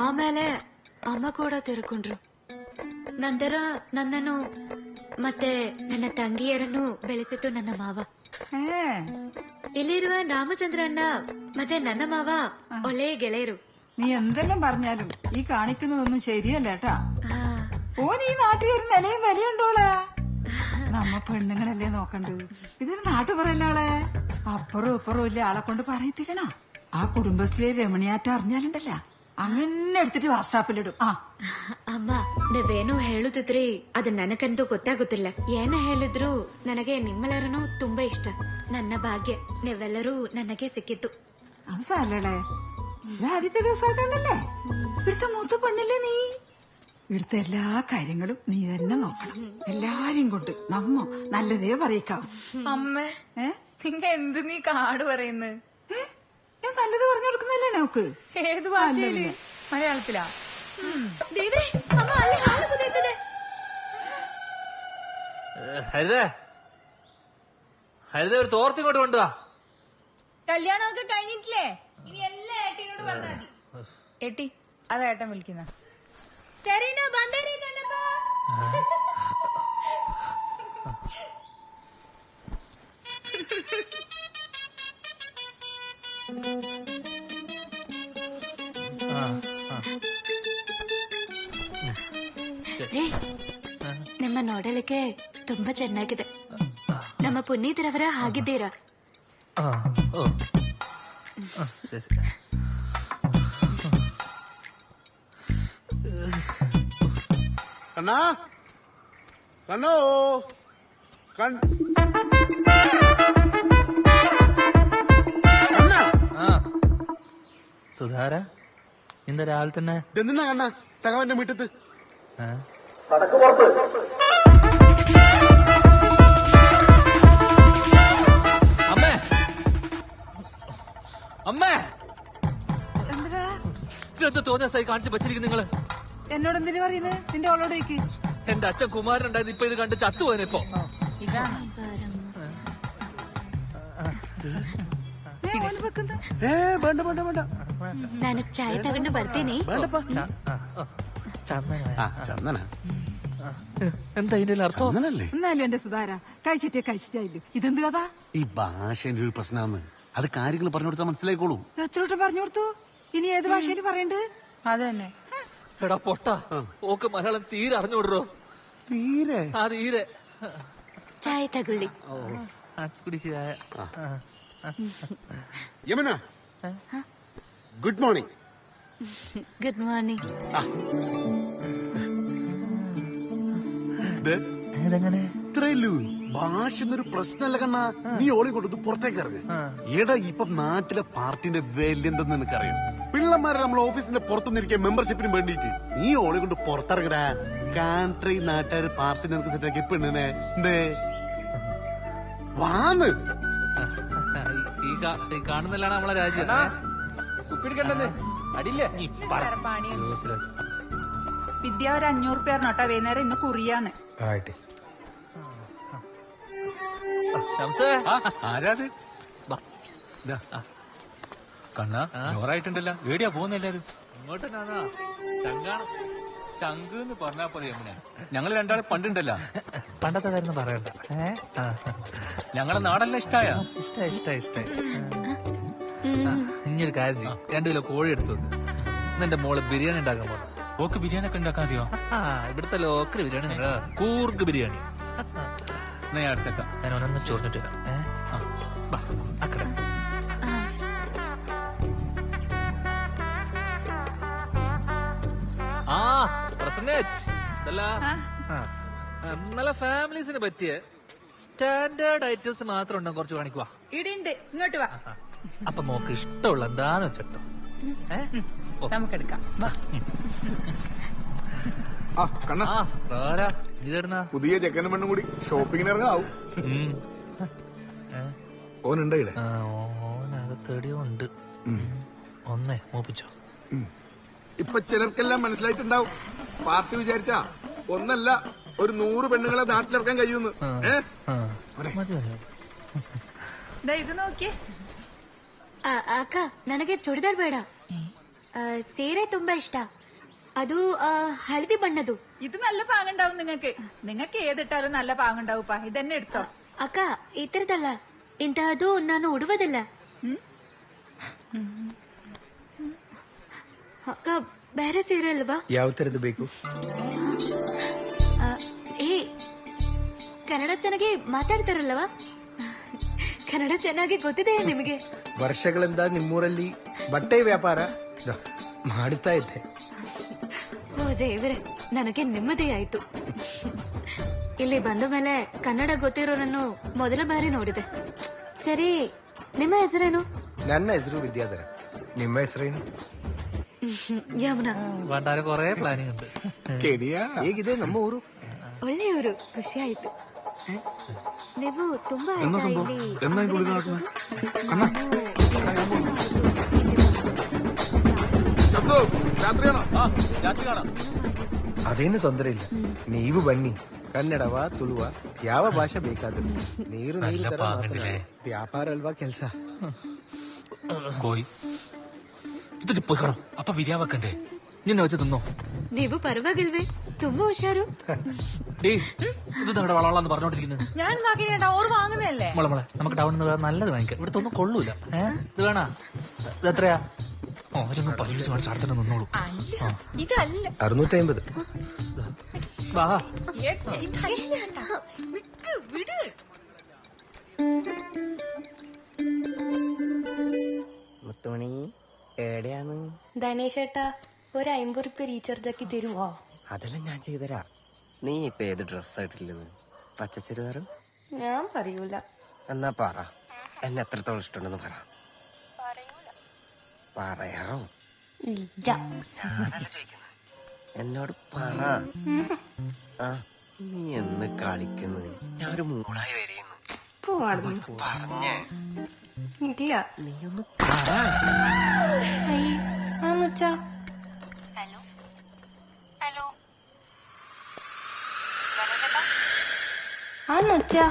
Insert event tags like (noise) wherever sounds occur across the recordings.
ಆಮೇಲೆ ಅಮ್ಮ ಕೂಡ ತೀರ್ಕೊಂಡ್ರು ನಂತರ ನನ್ನನ್ನು ಮತ್ತೆ ನನ್ನ ತಂಗಿಯರನ್ನು ಬೆಳೆಸಿತು ನನ್ನ ಮಾವ ഏ ಇಲ್ಲಿರುವ ರಾಮಚಂದ್ರ ಅಣ್ಣ ಮತ್ತೆ ನನ್ನ ಮಾವ ಒಳ್ಳೆಯ ಗೆಳೆಯರು നീ എന്തെല്ലാം പറഞ്ഞാലും ഈ കാണിക്കുന്നതൊന്നും ശരിയല്ല കേട്ടാ ಆ, ഓൻ ഈ നാട്ടിൽ ഒരു നിലയും വിലയുണ്ടോളെ നമ്മ പെണ്ണുങ്ങളല്ലേ നോക്കണ്ടത് ഇതൊരു നാട്ടുപറയല്ലോളെ അപ്പുറവും ഇപ്പുറവും ഇല്ല ആളെ കൊണ്ട് പറയിപ്പിക്കണ ആ കുടുംബശ്രീ രമണിയാറ്റം അറിഞ്ഞാലുണ്ടല്ല അങ്ങനെ എടുത്തിട്ട് വാട്സാപ്പിലിടും ആ ಅಮ್ಮ ನೀವೇನು ಹೇಳುತ್ತಿದ್ರಿ ಅದು ನನಗಂತೂ ಗೊತ್ತಾಗುತ್ತಿಲ್ಲ ಏನ ಹೇಳಿದ್ರು ನನಗೆ ನಿಮ್ಮೆಲ್ಲರನ್ನೂ ತುಂಬಾ ಇಷ್ಟ ನನ್ನ ಭಾಗ್ಯ ನೀವೆಲ್ಲರೂ ನನಗೆ ಸಿಕ್ಕಿತ್ತು അത് സാരല്ലേ ഇത് ആദ്യത്തെ ദിവസമായിട്ടല്ലേ ഇവിടുത്തെ മൂത്ത പെണ്ണല്ലേ നീ ഇവിടുത്തെ എല്ലാ കാര്യങ്ങളും നീ തന്നെ നോക്കണം എല്ലാരെയും കൊണ്ട് നമ്മ നല്ലതേ പറയിക്കാവും അമ്മ ഏ നിങ്ങ എന്ത് നീ കാട് പറയുന്നത് ഏ? ഞാൻ നല്ലത് പറഞ്ഞു കൊടുക്കുന്നല്ലേ നോക്ക് ഏത് ഭാഷയിൽ? മലയാളത്തിലാ. ഹരിതേ. ഹരിതേ ഒരു തോർത്തിങ്ങോട്ട് കൊണ്ടുവാ. കല്യാണമൊക്കെ കഴിഞ്ഞിട്ടില്ലേ? ഇനി എല്ലാ ഏട്ടീനോട് പറഞ്ഞാൽ മതി. ഏട്ടി അതാ ഏട്ടൻ വിളിക്കുന്ന. ആ, ನೋಡಲಿಕ್ಕೆ ತುಂಬಾ ಚೆನ್ನಾಗಿದೆ ನಮ್ಮ ಪುನೀತರವರ ಹಾಗಿದ್ದೀರಾ ആ, ഓ. ആ, ശരി കണ്ണാ കണ്ണോ കൺ കണ്ണാ ആ സുധാര ഇന്ന് രാവിലെ തന്നെ ഇതെന്തിനാ കണ്ണാ സഖാവിന്റെ വീട്ടത്ത് ഏ? അമ്മേ അമ്മേ എന്താ ഇതെന്ത് തോന്നിയ സൈ കാണിച്ച് വെച്ചിരിക്കും നിങ്ങള് എന്നോട് എന്തിനു പറയുന്നത് നിന്റെ അവളോട് ചോദിക്ക് എന്റെ അച്ഛൻ കുമാരൻ ഉണ്ടായത് ഇപ്പൊ ഇത് കണ്ട് ചത്തുപോയനെ ഇപ്പൊ ഇതാണ് ഏ, ഓന് വെക്കുന്ന ഏ വേണ്ട വേണ്ട വേണ്ട ನಾನು ಚಾಯ್ ತಗೊಂಡು ಬರ್ತೀನಿ വേണ്ടപ്പാ ചന്ദന ആ ചന്ദന എന്താ ഇതിന്റെ അർത്ഥം ചന്ദനല്ലേ എന്നാലും എന്റെ സുധാര കഴിച്ചിട്ടേ കഴിച്ചിട്ടായില്ലോ ഇതെന്ത് കഥ ഈ ഭാഷേന്റെ ഒരു പ്രശ്നമാണ് അത് കാര്യങ്ങൾ പറഞ്ഞു കൊടുത്താൽ മനസ്സിലായിക്കോളൂ. എത്രയോട്ട് പറഞ്ഞു കൊടുത്തു. ഇനി ഏത് ഭാഷയിൽ പറയണ്ട്? അത് തന്നെ എടാ പൊട്ട. ഓക്ക് മലയാളം തീരെ അറിഞ്ഞു അറിഞ്ഞുവിടോ തീരെ? ആ തീരെ. ചായ തകുള്ളി. കുടിക്കുക Yamuna good morning. Good morning. ഇതങ്ങനെ? ഇത്രയല്ലൂ ഭാഷ എന്നൊരു പ്രശ്നമല്ല കണ്ണ. നീ ഓളി കൊടുത്ത് പുറത്തേക്ക് ഇറങ്ങ്. എടാ ഇപ്പൊ നാട്ടിലെ പാർട്ടിന്റെ വില എന്തെന്ന് നിനക്കറിയാം? പിള്ളമാരെ നമ്മൾ ഓഫീസിന്റെ പുറത്തുനിന്നിരിക്കാൻ മെമ്പർഷിപ്പിന് വേണ്ടിയിട്ട്. നീ ഓളി കൊണ്ട് പുറത്തിറങ്ങടാ. കാൺട്രി നാട്ടുകാർ പാർട്ടി നിനക്ക് സെറ്റാക്കി പെണ്ണിനെ. എന്തേ വാന്ന്. ഈ നമ്മളെ രാജ്യം. വിദ്യ ഒരു അഞ്ഞൂറ് പേർ നോട്ടാ വൈകുന്നേരം ഇന്ന് കുറിയാന്ന്. ആരാത്. കണ്ണ ജോറായിട്ടുണ്ടല്ലോ. എവിടെയാ പോകുന്നെല്ലാരും ഇങ്ങോട്ട് എന്നാ ചങ്കാണ്. ചങ്ക് എന്ന് പറഞ്ഞാ പോലെ യമുന ഞങ്ങൾ രണ്ടാളെ പണ്ടുണ്ടല്ലോ. പണ്ടത്തെ കാര്യം പറയണ്ട. ഞങ്ങളെ നാടെല്ലാം ഇഷ്ടായ? ഇഷ്ട ഇഷ്ട ഇഷ്ട. ഇനിയൊരു കാര്യം ചെയ്യും. രണ്ടു കിലോ കോഴി എടുത്തോണ്ട് എന്റെ മോൾ ബിരിയാണി ഉണ്ടാക്കാൻ പോണം ഓക്ക് ബിരിയാണി ഒക്കെ ഉണ്ടാക്കാൻ അറിയോ? ആ ഇവിടുത്തെ ലോക്കൽ ബിരിയാണി കൂർഗ് ബിരിയാണി. ചോറിഞ്ഞിട്ട് വരാം. ആ. പ്രസന്നേജ് ഇതല്ല നല്ല ഫാമിലീസിന് പറ്റിയ സ്റ്റാൻഡേർഡ് ഐറ്റംസ് മാത്രം ഉണ്ടോ കുറച്ച് കാണിക്കുവാ ഇടിണ്ട് ഇങ്ങോട്ട് വാ. അപ്പൊ മോക്ക് ഇഷ്ടമുള്ള എന്താന്ന് വെച്ചെടുത്തോ. ഏ? എടുക്കാം നമുക്കെടുക്കാം. (laughs) വാ ആ കണ്ണ ആ വേറെ ഇതെടുന്ന പുതിയ ചെക്കനും പെണ്ണും കൂടി ഷോപ്പിങ്ങിന് ഇറങ്ങാവും ഓനുണ്ട് ഇവിടെ ഓനകത്തെടിയോ ഉണ്ട് ഒന്നേ മോപ്പിച്ചോ ഇപ്പൊ ചിലർക്കെല്ലാം മനസ്സിലായിട്ടുണ്ടാവും പാർട്ടി വിചാരിച്ചാ ഒന്നല്ല ഒരു നൂറ് പെണ്ണുങ്ങളെ നാട്ടിലിറക്കാൻ കഴിയുമെന്ന് ഏ ആ. മതി മതി മതി. ദാ ഇത് നോക്കിയേ ಆ, ಅಕ್ಕ ನನಗೆ ಚೂಡಿದಾರ್ ಬೇಡ ಆ, ಸೀರೆ ತುಂಬಾ ಇಷ್ಟ ಅದು ಆ, ಹಳದಿ ಬಣ್ಣದು ഇത് നല്ല പാങ്ങുണ്ടാവും നിങ്ങക്ക് നിങ്ങക്ക് ഏതിട്ടാലും നല്ല പാങ്ങുണ്ടാവുപ്പാ ഇതന്നെ എടുത്തോ ಅಕ್ಕ ಈ ತರದಲ್ಲ ಇಂತಹದ್ದು ನಾನು ಉಡುವುದಿಲ್ಲ ಅಕ್ಕ ಬೇರೆ ಸೀರೆ ಅಲ್ವಾ ಯಾವ ಥರದ್ದು ಬೇಕು ಆ, ಏ ಕನ್ನಡ ಚೆನ್ನಾಗಿ ಮಾತಾಡ್ತಾರಲ್ಲವಾ ಕನ್ನಡ ಚೆನ್ನಾಗಿ ಗೊತ್ತಿದೆ ನಿಮಗೆ ವರ್ಷಗಳಿಂದ ನಿಮ್ಮೂರಲ್ಲಿ ಬಟ್ಟೆ ವ್ಯಾಪಾರ ದ, ಮಾಡುತ್ತಾ ಇದ್ದೆ ಓ ದೇವ್ರೆ ನನಗೆ ನೆಮ್ಮದಿ ಆಯ್ತು ಇಲ್ಲಿ ಬಂದ ಮೇಲೆ ಕನ್ನಡ ಗೊತ್ತಿರೋರನ್ನು ಮೊದಲ ಬಾರಿ ನೋಡಿದೆ ಸರಿ ನಿಮ್ಮ ಹೆಸರೇನು ನನ್ನ ಹೆಸರು ವಿದ್ಯಾಧರ ನಿಮ್ಮ ಹೆಸರೇನು ಯಮುನಾ വേണ്ടാരെ കൊറേ പ്ലാനിങ് ഉണ്ട് ಹೇಗಿದೆ ನಮ್ಮ ಊರು ಒಳ್ಳೆಯವರು ಖುಷಿ ಆಯ್ತು ನೀವು ತುಂಬಾ എന്നാ ಆಯ್ತಾ സംഭവം ಇಲ್ಲಿ എന്നാ ഈ ഗുളിക നടക്കുന്നത് അണ്ണാ ശബ്ദു, രാത്രിയാണോ രാത്രി കാണാം ಅದೇನು ತೊಂದರೆ ಇಲ್ಲ ನೀವು ಬನ್ನಿ ಕನ್ನಡವ ತುಳುವ ಯಾವ ಭಾಷೆ ಬೇಕಾದರೂ ನೀರು ನೀರು നല്ല ತರ പാങ്ങണ്ടില്ലേ? ಮಾತನಾಡಿ. ವ್ಯಾಪಾರ ಅಲ್ವಾ ಕೆಲಸ കോയി ഇത് പോയിക്കണം അപ്പൊ ബിരിയാ വെക്കണ്ടേ നിന്നെ വെച്ച് തിന്നോ ನೀವು ಪರವಾಗಿಲ್ವೇ ತುಂಬಾ ಹುಷಾರು ഡേ ഇത് നമ്മുടെ വളവളാന്ന് പറഞ്ഞോണ്ടിരിക്കുന്നത് ഞാൻ നോക്കിട്ടാ ഓർ വാങ്ങുന്നതല്ലേ മോളെ മോളെ നമുക്ക് ടൗണിൽ നിന്ന് വേറെ നല്ലത് വാങ്ങിക്കാം ഇവിടുത്തെ ഒന്നും കൊള്ളൂല ഏഹ് ഇത് വേണ ഇത് എത്രയാ ഓ അവരൊന്നും പല്ലിച്ച് കാണിച്ച് അടുത്തന്നെ നിന്നോളൂ. അല്ല ഇതല്ല. അറുന്നൂറ്റി അമ്പത് മുത്തുമണി എവിടെയാണ്? ധനേഷേട്ടാ ഒരു അമ്പത് റുപ്യ റീചാർജ് ആക്കി തരുവോ? അതെല്ലാം ഞാൻ ചെയ്തരാ നീ ഇപ്പൊ ഏത് ഡ്രസ് ആയിട്ടില്ലെന്ന് പച്ച ചുരിദാറ് ഞാൻ പറയൂല. എന്നാ പറ. എന്നെ എത്രത്തോളം ഇഷ്ടമുണ്ടെന്ന് പറ. പറയാറോ ഇല്ല. ഞാനല്ല ചോദിക്കുന്നത്. എന്നോട് പറ. ആ നീ എന്ന് കളിക്കുന്നത് ഞാൻ ഒരു മൂടായി വരുന്നു പറഞ്ഞേ. ഇല്ല. നീ ഒന്ന് പറ. ആന്നുവച്ചാ ആന്നുവച്ചാ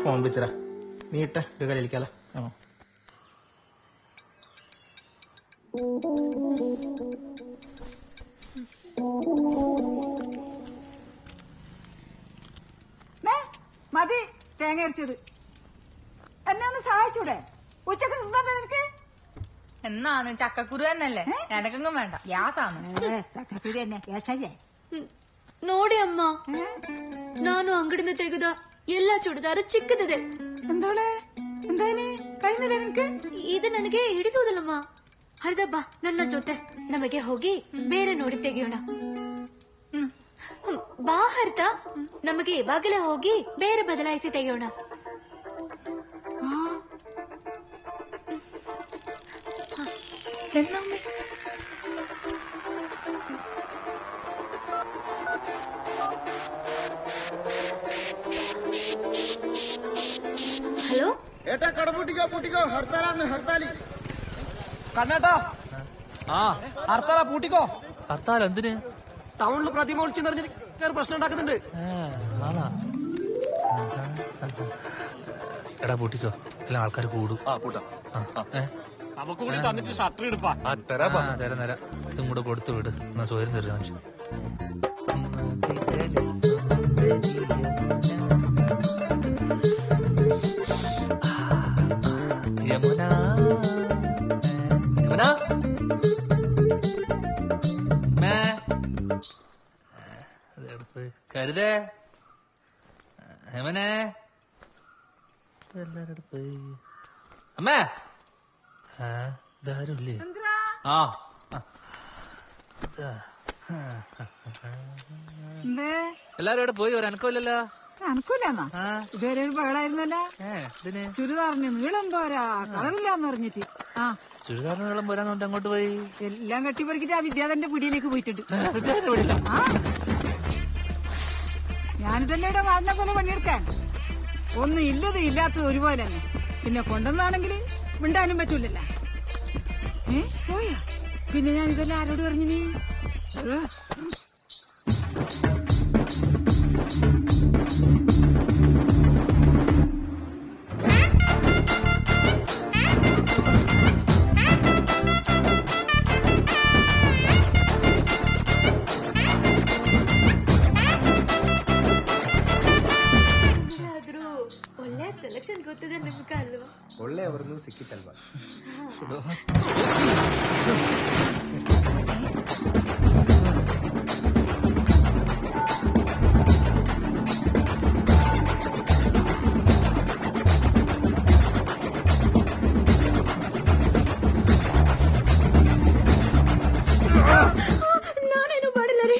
ഫോൺ വിളിച്ചടാ നീ ഇട്ട ഒരു കളി കളിക്കാലോ മേ, മതി തേങ്ങ അരച്ചത് എന്നെ ഒന്ന് സഹായിച്ചൂടെ ഉച്ചക്ക് തിന്നോട്ടെ നിനക്ക് എന്നാന്ന് ചക്കക്കുരു തന്നെയല്ലേ എനക്കെങ്ങും വേണ്ട ഗ്യാസാണ് ചക്കക്കുരി തന്നെ കേശല്ലേ ನೋಡಿ ಅಮ್ಮ ನಾನು ಅಂಗಡಿಯಿಂದ ತೆಗೆದ ಎಲ್ಲಾ ಚೂಡಿದಾರು ಚಿಕ್ಕದಿದೆ ಅಂದೋಳೆ ಅಂದಾನೆ ಕೈನಲ್ಲಿ ನನಗೆ ಇದು ನನಗೆ ಹಿಡಿಸುವುದಿಲ್ಲಮ್ಮ ಹರಿದಬ್ಬ ನನ್ನ ಜೊತೆ ನಮಗೆ ಹೋಗಿ ಬೇರೆ ನೋಡಿ ತೆಗೆಯೋಣ ಬಾ ಹರಿತ ನಮಗೆ ಇವಾಗಲೇ ಹೋಗಿ ಬೇರೆ ಬದಲಾಯಿಸಿ ತೆಗೆಯೋಣ என்னம்மே ഏട്ടാ കട പൂട്ടിക്കോ. പൂട്ടിക്കോ ഹർത്താലാന്ന് ഹർത്താലി. കണ്ണേട്ടാ. ആ. ഹർത്താല പൂട്ടിക്കോ. ഹർത്താൽ എന്തിന്? ടൗണിൽ പ്രതിമ വിളിച്ചു നിറഞ്ഞിട്ട് പ്രശ്നം ഉണ്ടാക്കുന്നുണ്ട്. എടാ പൂട്ടിക്കോ. എല്ലാം ആൾക്കാർ കൂടും? നമുക്ക് കൂടി തന്നിട്ട് ഷട്ടർ എടുപ്പാ തരാം തരാം ഇതും കൂടെ കൊടുത്തു വിട്. എന്നാ സ്വയം തരുന്ന യമനെ എല്ലാരും പോയി? അമ്മേ. ഇതാരുമില്ലേ ആ ആ. ഇതാ. എന്തേ? എല്ലാരും ഇവിടെ പോയി? ഒരു അനക്കമില്ലല്ലോ. അനക്കൂലെന്നാ? ഇതുവരെ ഒരു ബഹളായിരുന്നല്ലേ? ചുരിദാറിന് നീളം പോരാ. കളറില്ലാന്ന് പറഞ്ഞിട്ട്. ആ. ചുരിദാറിന് നീളം പോരാന്ന് അങ്ങോട്ട് പോയി? എല്ലാം കെട്ടിപ്പറിക്കിട്ട് ആ വിദ്യാധന്റെ പിടിയിലേക്ക് പോയിട്ടുണ്ട്. ആ. ഞാനിട്ടല്ലേ ഇവിടെ വാടിനെ പോലെ പണിയെടുക്കാൻ. ഒന്നും ഇല്ലത് ഇല്ലാത്തത് ഒരുപോലെ തന്നെ. പിന്നെ കൊണ്ടുവന്നാണെങ്കിൽ മിണ്ടാനും പറ്റൂലല്ലോ. ഏ പോയാ? പിന്നെ ഞാൻ ഇതെല്ലാം ആരോട് പറഞ്ഞിനി? ಅವ್ರನ್ನು ಸಿಕ್ಕಿತ್ತಲ್ವಾ ನಾನೇನು ಮಾಡಿಲ್ಲ ರೀ.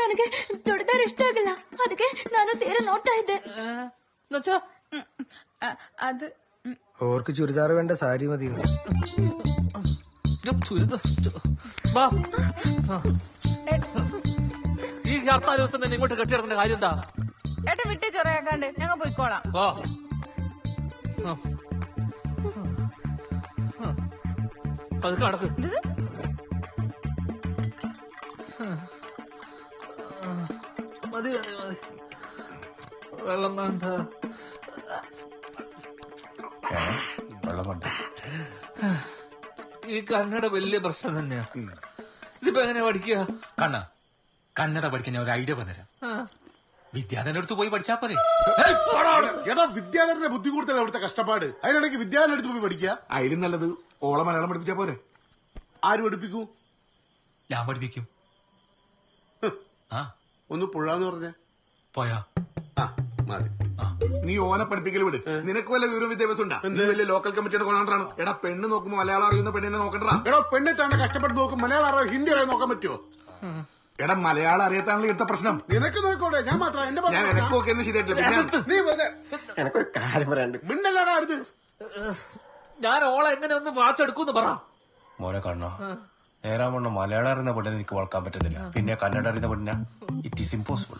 ನನಗೆ ದೊಡ್ಡದಾರ ಇಷ್ಟ ಆಗಿಲ್ಲ. ಅದಕ್ಕೆ ನಾನು ಸೇರ ನೋಡ್ತಾ ಇದ್ದೆ. ಅದು ഓർക്ക് ചുരിദാർ വേണ്ട സാരി മതി. ഈ ഹർത്താൽ ദിവസം തന്നെ ഇങ്ങോട്ട് കെട്ടിയിടക്കേണ്ട കാര്യം എന്താ? ഏട്ടൻ വിട്ടേ ചൊറയാക്കാണ്ട്. ഞങ്ങൾ പോയിക്കോളാം. ആ. പതുക്കെ നടക്ക് ഇത് മതി മതി മതി. വെള്ളം വേണ്ട. വെള്ളം കൊണ്ട് ഈ കന്നഡ വലിയ പ്രശ്നം തന്നെയാ. ഇതിപ്പോ എങ്ങനെയാ പഠിക്കുക? കണ്ണ കന്നഡ പഠിക്കാൻ ഞാൻ ഒരു ഐഡിയ പറഞ്ഞുതരാം ആ. വിദ്യാധരന്റെ അടുത്ത് പോയി പഠിച്ചാ പോരെ. ഏയ്, പോടാ അവിടെ. എടാ ബുദ്ധി കൂടുതൽ അവിടുത്തെ കഷ്ടപ്പാട്. അതിനിടയ്ക്ക് വിദ്യാധരന്റെ അടുത്ത് പോയി പഠിക്കുക. അതിലും നല്ലത് ഓള മലയാളം പഠിപ്പിച്ചാ പോരെ. ആര് പഠിപ്പിക്കൂ? ഞാൻ പഠിപ്പിക്കും. ആ. ഒന്ന് പുഴാന്ന് പറഞ്ഞേ. പോയാ? നീ ഓനെ പഠിപ്പിക്കൽ വിട്. നിനക്ക് വല്ല വിവരം വിദ്യാഭ്യാസം ഉണ്ടാ നീ വലിയ ലോക്കൽ കമ്മിറ്റിയുടെ കൊണ്ടാണ് എടാ പെണ്ണ് നോക്കുമ്പോ മലയാളം അറിയുന്ന പെണ്ണിനെ നോക്കണ്ടാ എടാ പെണ്ണിട്ടാണ് കഷ്ടപ്പെട്ട് നോക്കും. മലയാളം അറിയാം ഹിന്ദി അറിയാൻ നോക്കാൻ പറ്റുമോ എടാ മലയാളം അറിയാത്താണല്ലോ ഇടുത്ത പ്രശ്നം. നിനക്ക് നോക്കോട്ടെ ഞാൻ മാത്രം എന്റെ ഞാൻ എനക്കൊക്കെ ശരിയായിട്ടില്ല. എനക്കൊരു കാര്യം പറയാണ്ട് അടുത്ത് ഞാൻ ഓളെ എങ്ങനെ ഒന്ന് വാച്ചെടുക്കൂന്ന് പറ. മോനെ കണ്ണോ. നേരാവണ്ണം മലയാളം അറിയുന്ന പെണ്ണിനെ എനിക്ക് വളക്കാൻ പറ്റുന്നില്ല. പിന്നെ കന്നഡ അറിയുന്ന പെണ്ണിനെ. ഇറ്റ് ഈസ് ഇമ്പോസിബിൾ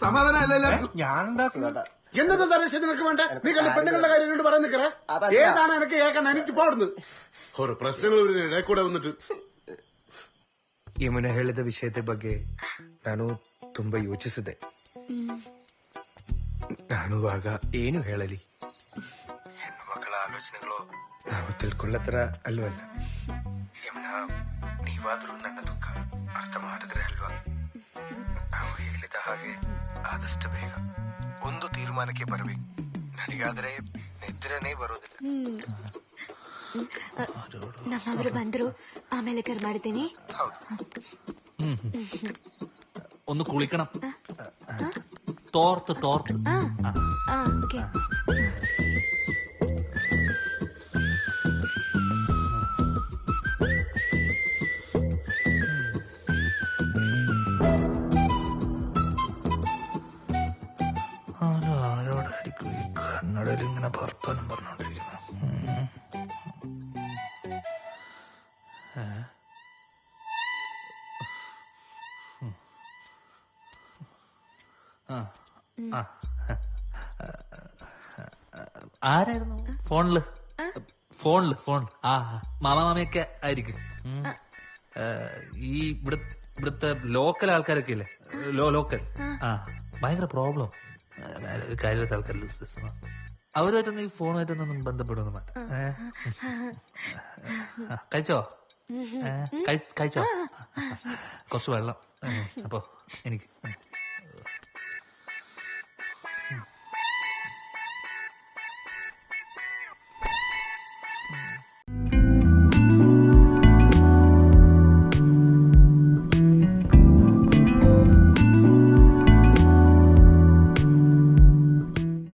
സമാധാനം അല്ല എല്ലാവർക്കും ഞാൻ ഉണ്ടാക്കുന്ന എന്നത്തെ തരേശം നിനക്ക് വേണ്ട നീ കണ്ട പെണ്ണുങ്ങളുടെ കാര്യം എന്നോട് പറയാൻ നിൽക്കറ അതല്ല. ഏതാണ് എനിക്ക് കേൾക്കണ്ട എനിക്ക് പോടുന്നു ഓരോ പ്രശ്നങ്ങൾ ഇവരുടെ ഇടയിൽ കൂടെ വന്നിട്ട് ಯಮುನ ಹೇಳಿದ ವಿಷಯದ ಬಗ್ಗೆ ನಾನು ತುಂಬಾ ಯೋಚಿಸಿದೆ ನಾನು ಆಗ ಏನು ಹೇಳಲಿ ಹೆಣ್ಣು ಮಕ್ಕಳ ಆಲೋಚನೆಗಳು ನಾವು ತಿಳ್ಕೊಳ್ಳತ್ರ ಅಲ್ವಲ್ಲ ಯಮುನ ನೀವಾದ್ರೂ ನನ್ನ ದುಃಖ ಅರ್ಥ ಮಾಡಿದ್ರೆ ಅಲ್ವಾ ನಾವು ಹೇಳಿದ ಹಾಗೆ ಆದಷ್ಟು ಬೇಗ ಒಂದು ತೀರ್ಮಾನಕ್ಕೆ ಬರಬೇಕು ನನಗಾದ್ರೆ ನಿದ್ರೆನೇ ಬರೋದಿಲ್ಲ ನಮ್ಮವರು ಬಂದ್ರು ಆಮೇಲೆ ಕರ್ ಮಾಡ್ತೀನಿ ഒന്ന് കുളിക്കണം തോർത്ത് തോർത്ത് ಆ ಆ, ആരായിരുന്നു? ഫോണിൽ. ഫോണിൽ ഫോൺ ആ മാമ മാമയൊക്കെ ആയിരിക്കും. ഈ ഇവിടെ ഇവിടുത്തെ ലോക്കൽ ആൾക്കാരൊക്കെ ഇല്ലേ ലോ ലോക്കൽ ആ. ഭയങ്കര പ്രോബ്ലം കാര്യത്തെ ആൾക്കാർ ലൂസ് അവരുമായിട്ടൊന്നും ഈ ഫോണുമായിട്ടൊന്നും ബന്ധപ്പെടുന്നു? ആ, കഴിച്ചോ? കഴിച്ചോ? കുറച്ച് വെള്ളം. അപ്പോ എനിക്ക്.